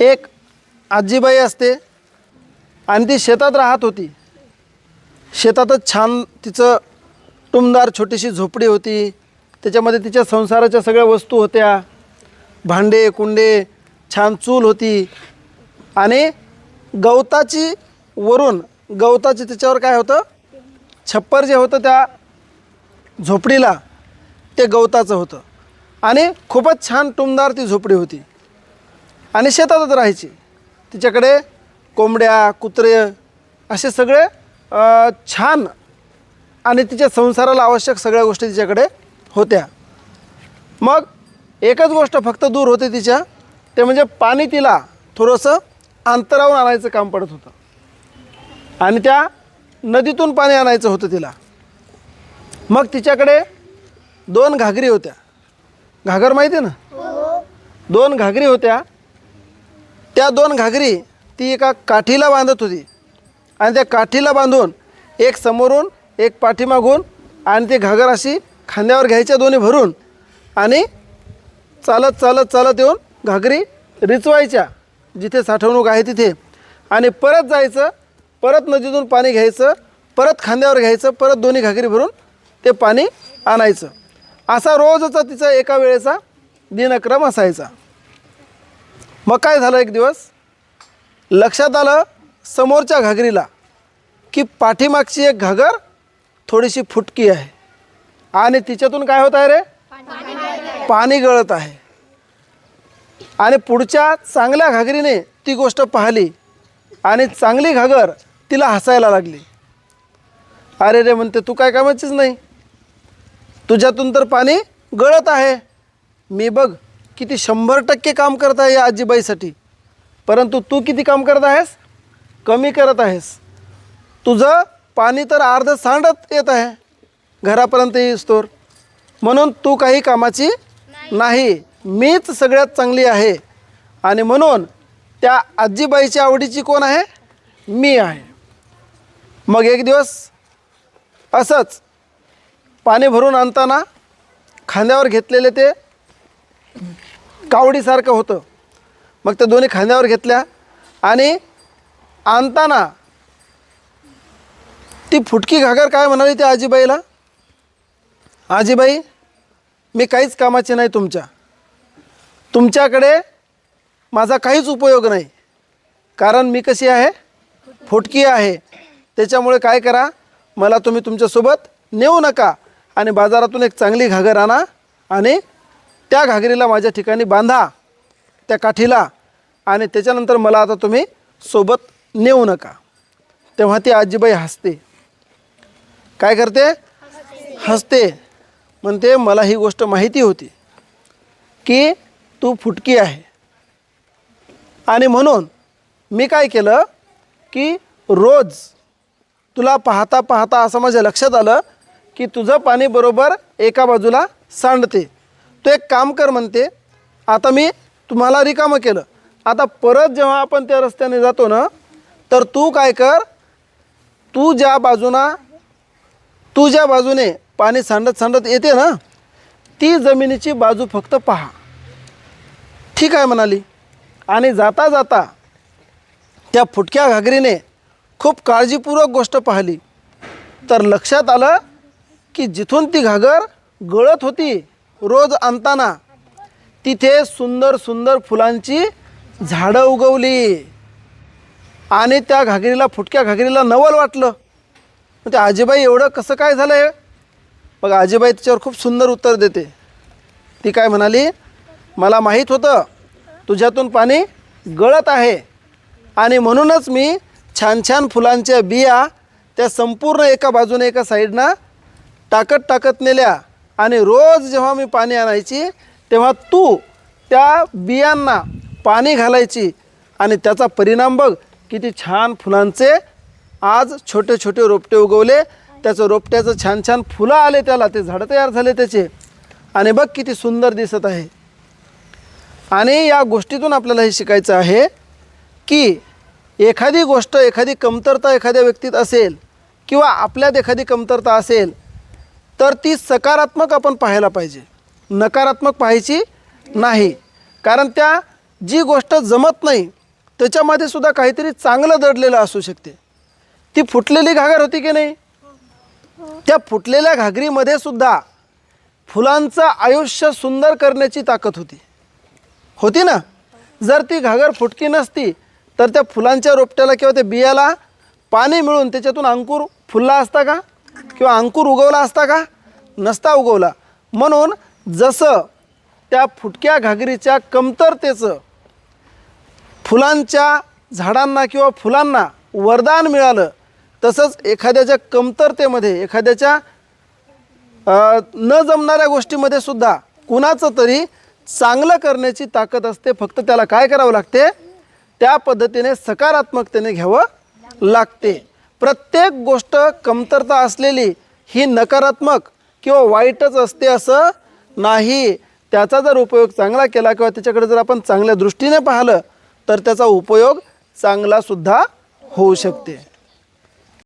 एक आजीबाई असते आणि ती शेतात राहत होती. शेतातच छान तिचं टुमदार छोटीशी झोपडी होती. त्याच्यामध्ये तिच्या संसाराच्या सगळ्या वस्तू होत्या. भांडे कुंडे छान चूल होती. आणि गवताची वरून गवताची त्याच्यावर काय होतं? छप्पर जे होतं त्या झोपडीला ते गवताचं होतं. आणि खूपच छान टुमदार ती झोपडी होती. आणि शेतातच राहायची. तिच्याकडे कोंबड्या कुत्रे असे सगळे छान आणि तिच्या संसाराला आवश्यक सगळ्या गोष्टी तिच्याकडे होत्या. मग एकच गोष्ट फक्त दूर होती तिच्या ते म्हणजे पाणी तिला थोडंसं अंतरावून आणायचं काम पडत होतं. आणि त्या नदीतून पाणी आणायचं होतं तिला. मग तिच्याकडे दोन घागरी होत्या. घागर माहिती आहे ना? दोन घागरी होत्या. त्या दोन घागरी ती एका काठीला बांधत होती. आणि त्या काठीला बांधून एक समोरून एक पाठीमागून आणि ती घागर अशी खांद्यावर घ्यायच्या दोन्ही भरून आणि चालत चालत चालत येऊन घागरी रिचवायच्या. जिथे साठवणूक आहे तिथे. आणि परत जायचं परत नदीतून पाणी घ्यायचं परत खांद्यावर घ्यायचं परत दोन्ही घागरी भरून ते पाणी आणायचं. असा रोजचा तिचा एका वेळेचा दिनक्रम असायचा. मग काय झालं एक दिवस? लक्षात आलं समोरच्या घागरीला की पाठीमागची एक घागर थोडीशी फुटकी आहे. आणि तिच्यातून काय होत आहे रे? पाणी गळत आहे. आणि पुढच्या चांगल्या घागरीने ती गोष्ट पाहिली आणि चांगली घागर तिला हसायला लागली. अरे रे म्हणते तू काय कामाचीच नाही. तुझ्यातून तर पाणी गळत आहे. मी बघ किती शंभर टक्के काम करत आहे या आजीबाईसाठी. परंतु तू किती काम करत आहेस? कमी करत आहेस. तुझं पाणी तर अर्ध सांडत येत आहे. घरापर्यंत येईस्तोर म्हणून तू काही कामाची नाही. मीच सगळ्यात चांगली आहे. आणि म्हणून त्या आजीबाईच्या आवडीची कोण आहे? मी आहे. मग एक दिवस असंच पाणी भरून आणताना खांद्यावर घेतलेले ते कावडीसारखं होतं. मग त्या दोन्ही खांद्यावर घेतल्या आणि आणताना ती फुटकी घागर काय म्हणाली त्या आजीबाईला? आजीबाई मी काहीच कामाची नाही तुमच्या. तुमच्याकडे माझा काहीच उपयोग नाही. कारण मी कशी आहे? फुटकी आहे. त्याच्यामुळे काय करा मला तुम्ही तुमच्यासोबत नेऊ नका आणि बाजारातून एक चांगली घागर आणा आणि त्या घागरीला माझ्या ठिकाणी बांधा त्या काठीला आणि त्याच्यानंतर मला आता तुम्ही सोबत नेऊ नका. तेव्हा ती आजीबाई हसते. काय करते? हसते. म्हणते मला ही गोष्ट माहिती होती की तू फुटकी आहे. आणि म्हणून मी काय केलं की रोज तुला पाहता पाहता असं माझ्या लक्षात आलं की तुझं पाणी बरोबर एका बाजूला सांडते. तू एक काम कर म्हणते आता मी तुम्हाला रिकामं केलं. आता परत जेव्हा आपण त्या रस्त्याने जातो ना तर तू काय कर तू ज्या बाजूना तू ज्या बाजूने पाणी सांडत सांडत येते ना ती जमिनीची बाजू फक्त पहा. ठीक आहे म्हणाली. आणि जाता जाता त्या फुटक्या घागरीने खूप काळजीपूर्वक गोष्ट पाहिली. तर लक्षात आलं की जिथून ती घागर गळत होती रोज आणताना तिथे सुंदर सुंदर फुलांची झाडं उगवली. आणि त्या घागरीला फुटक्या घागरीला नवल वाटलं. मग ते आजीबाई एवढं कसं काय झालं आहे मग आजीबाई तिच्यावर खूप सुंदर उत्तर देते. ती काय म्हणाली मला माहीत होतं तुझ्यातून पाणी गळत आहे. आणि म्हणूनच मी छान छान फुलांच्या बिया त्या संपूर्ण एका बाजूने एका साईडनं टाकत टाकत नेल्या. आणि रोज जेव्हा मी पाणी आणायची तेव्हा तू त्या बियांना पाणी घालायची. आणि त्याचा परिणाम बघ किती छान फुलांचे आज छोटे छोटे रोपटे उगवले. त्याचं रोपट्याचं छान छान फुलं आले त्याला ते झाडं तयार झाले त्याचे. आणि बघ किती सुंदर दिसत आहे. आणि या गोष्टीतून आपल्याला हे शिकायचं आहे की एखादी गोष्ट एखादी कमतरता एखाद्या व्यक्तीत असेल किंवा आपल्यात एखादी कमतरता असेल तर ती सकारात्मक आपण पाहायला पाहिजे. नकारात्मक पाहायची नाही. कारण त्या जी गोष्ट जमत नाही त्याच्यामध्ये सुद्धा काहीतरी चांगलं दडलेलं असू शकते. ती फुटलेली घागर होती की नाही? त्या फुटलेल्या घागरीमध्ये सुद्धा फुलांचं आयुष्य सुंदर करण्याची ताकद होती. होती ना? जर ती घागर फुटकी नसती तर त्या फुलांच्या रोपट्याला किंवा त्या बियाला पाणी मिळून त्याच्यातून अंकुर फुलला असता का? किंवा अंकुर उगवला असता का? नसता उगवला. म्हणून जसं त्या फुटक्या घागरीच्या कमतरतेचं फुलांच्या झाडांना किंवा फुलांना वरदान मिळालं तसंच एखाद्याच्या कमतरतेमध्ये एखाद्याच्या न जमणाऱ्या गोष्टीमध्ये सुद्धा कुणाचं तरी चांगलं करण्याची ताकद असते. फक्त त्याला काय करावं लागते? त्या पद्धतीने सकारात्मकतेने घ्यावं लागते. प्रत्येक गोष्ट कमतरता असलेली ही नकारात्मक किंवा वाईटच असते असं नाही. त्याचा जर उपयोग चांगला केला किंवा त्याच्याकडे जर आपण चांगल्या दृष्टीने पाहिलं तर त्याचा उपयोग चांगलासुद्धा होऊ शकते.